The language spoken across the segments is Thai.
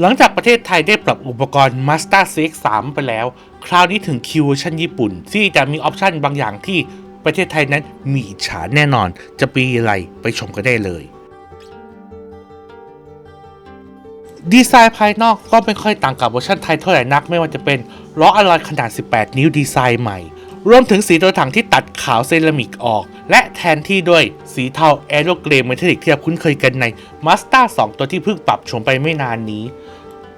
หลังจากประเทศไทยได้ปรับอุปกรณ์ Mazda CX-3 ไปแล้ว คราวนี้ถึงคิวเวอร์ชันญี่ปุ่น ที่จะมีออปชันบางอย่างที่ประเทศไทยนั้นมีฉาแน่นอน จะปีอะไรไปชมกันได้เลย ดีไซน์ภายนอกก็ไม่ค่อยต่างกับเวอร์ชันไทยเท่าไหร่นัก ไม่ว่าจะเป็นล้ออะลอยขนาด 18 นิ้วดีไซน์ใหม่ รวมถึงสีตัวถังที่ตัดขาวเซรามิกออก และแทนที่ด้วยสีเทาแอโรเกรเมทัลลิกที่เราคุ้นเคยกันใน Mazda 2 ตัวที่เพิ่งปรับโฉมไปไม่นานนี้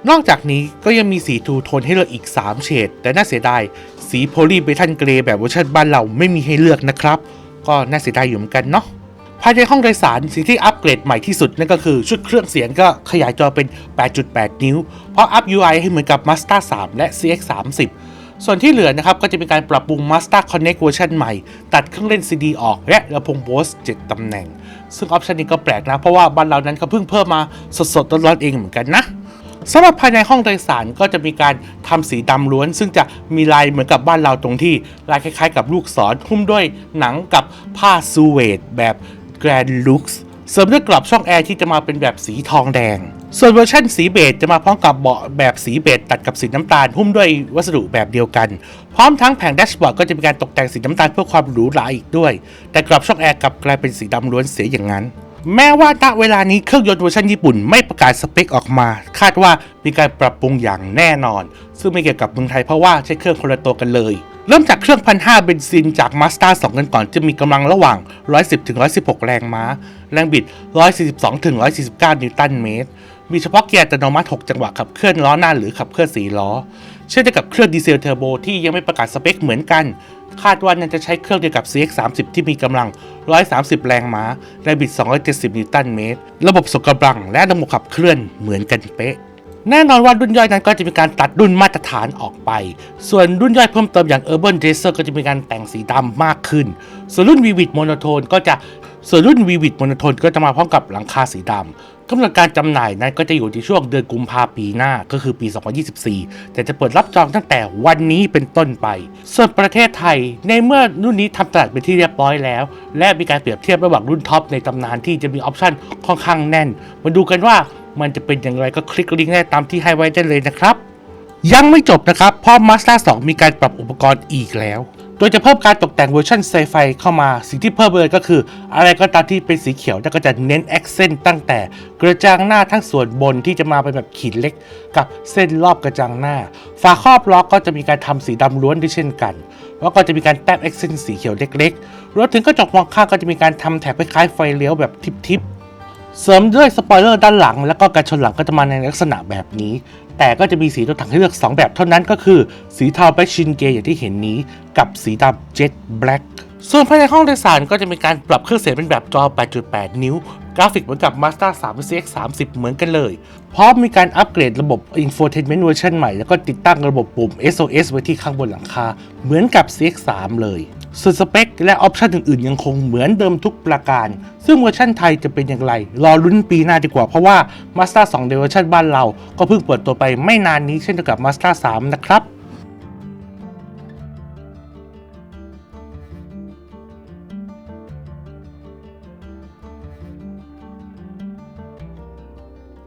นอกจากนี้ก็ยังมีสีทูโทนให้เลือกอีก 3 เฉด แต่น่าเสียดาย สีโพลีเบทันเกรแบบเวอร์ชันบ้านเราไม่มีให้เลือกนะครับ ก็น่าเสียดายอยู่เหมือนกันเนาะภายในห้องโดยสารสิ่งที่อัปเกรดใหม่ที่สุดนั่นก็คือชุดเครื่องเสียงก็ขยายจอเป็น 8.8 นิ้ว เพราะอัพ UI ให้เหมือนกับ Mazda 3 และ CX30 ส่วนที่เหลือนะครับก็จะเป็นการปรับปรุง Mazda Connect เวอร์ชันใหม่ ตัดเครื่องเล่น CD ออกและลำโพง Bose 7ตำแหน่ง ซึ่งออปชันนี้ก็แปลกนะ เพราะว่าบ้านเรานั้นเขาเพิ่งเพิ่มมาสดๆร้อนๆเองเหมือนกันนะสำหรับภายในห้องโดยสารก็จะมีการทำสีดำล้วน ซึ่งจะมีลายเหมือนกับบ้านเราตรงที่ลายคล้ายๆ กับลูกศรหุ้มด้วยหนังกับผ้าซูเวดแบบ Grand Lux เสริมด้วยกรอบช่องแอร์ที่จะมาเป็นแบบสีทองแดง ส่วนเวอร์ชันสีเบจจะมาพร้อมกับเบาะแบบสีเบจตัดกับสีน้ำตาลหุ้มด้วยวัสดุแบบเดียวกัน พร้อมทั้งแผงแดชบอร์ดก็จะมีการตกแต่งสีน้ำตาลเพื่อความหรูหราอีกด้วย แต่กรอบช่องแอร์กลับกลายเป็นสีดำล้วนเสียอย่างนั้น แม้ว่าณเวลานี้เครื่องยนต์เวอร์ชันญี่ปุ่นไม่ประกาศสเปคออกมา คาดว่ามีการปรับปรุงอย่างแน่นอน ซึ่งไม่เกี่ยวกับเมืองไทยเพราะว่าใช้เครื่องคนละตัวกันเลย เริ่มจากเครื่องพันห้าเบนซินจาก Mazda 2 กันก่อนจะมีกำลังระหว่าง 110ถึง116 แรงม้า แรงบิด 142ถึง149 นิวตันเมตร มีเฉพาะเกียร์อัตโนมัติ 6 จังหวะขับเคลื่อนล้อหน้าหรือขับเคลื่อน4ล้อ เช่นเดียวกับเครื่องดีเซลเทอร์โบที่ยังไม่ประกาศสเปคเหมือนกัน คาดว่าน่าจะใช้เครื่องเดียวกับ CX30 ที่มีกำลัง 130 แรงม้า แรงบิด 270 นิวตันเมตร ระบบส่งกำลังและระบบขับเคลื่อนเหมือนกันเป๊ะ แน่นอนว่ารุ่นย่อยนั้นก็จะมีการตัดรุ่นมาตรฐานออกไป ส่วนรุ่นย่อยเพิ่มเติมอย่าง Urban Racer ก็จะมีการแต่งสีดำมากขึ้น ส่วนรุ่น Vivid Monotone ก็จะส่วนรุ่น Vivid Monotone ก็จะมาพร้อมกับหลังคาสีดำกำหนดการจำหน่ายนั้นก็จะอยู่ที่ช่วงเดือนกุมภาปีหน้าก็คือปี 2024 แต่จะเปิดรับจองตั้งแต่วันนี้เป็นต้นไป ส่วนประเทศไทยในเมื่อรุ่นนี้ทำตลาดเป็นที่เรียบร้อยแล้ว และมีการเปรียบเทียบระหว่างรุ่นท็อปในตำนานที่จะมีออปชั่นค่อนข้างแน่น มาดูกันว่า มันจะเป็นอย่างไรก็คลิกลิงก์ได้ตามที่ให้ไว้ได้เลยนะครับ ยังไม่จบนะครับเพราะ Mazda 2 มีการปรับอุปกรณ์อีกแล้ว โดยจะเพิ่มการตกแต่งเวอร์ชันไซไฟเข้ามา สิ่งที่เพิ่มเลยก็คือ อะไรก็ตามที่เป็นสีเขียวแล้วก็จะเน้นแอคเซนต์ตั้งแต่กระจังหน้าทั้งส่วนบนที่จะมาเป็นแบบขีดเล็ก กับเส้นรอบกระจังหน้า ฝาครอบล็อกก็จะมีการทำสีดำล้วนด้วยเช่นกันแล้วก็จะมีการแต้มแอคเซนต์สีเขียวเล็กๆ รวมถึงกระจกมองข้างก็จะมีการทำแถบคล้ายๆไฟเลี้ยวแบบทิปๆ เสริมด้วยสปอยเลอร์ด้านหลัง แล้วก็การชนหลังก็จะมาในลักษณะแบบนี้ แต่ก็จะมีสีตัวถังให้เลือก 2 แบบเท่านั้นก็คือ สีเทาแบล็กชินเกย์อย่างที่เห็นนี้ กับสีดำเจ็ตแบล็กส่วนภายในห้องโดยสารก็จะมีการปรับเครื่องเสียงเป็นแบบจอ 8.8 นิ้ว กราฟิกเหมือนกับ Mazda 3 CX 30เหมือนกันเลยพร้อมมีการอัปเกรดระบบ Infotainment เวอร์ชันใหม่ แล้วก็ติดตั้งระบบปุ่ม SOS ไว้ที่ข้างบนหลังคา เหมือนกับ CX 3เลยส่วนสเปคและออปชันอื่นๆ ยังคงเหมือนเดิมทุกประการ ซึ่งเวอร์ชันไทยจะเป็นอย่างไร รอลุ้นปีหน้าดีกว่า เพราะว่า Mazda 2ในเวอร์ชันบ้านเรา ก็เพิ่งเปิดตัวไปไม่นานนี้เช่นเดียวกับ Mazda 3 นะครับ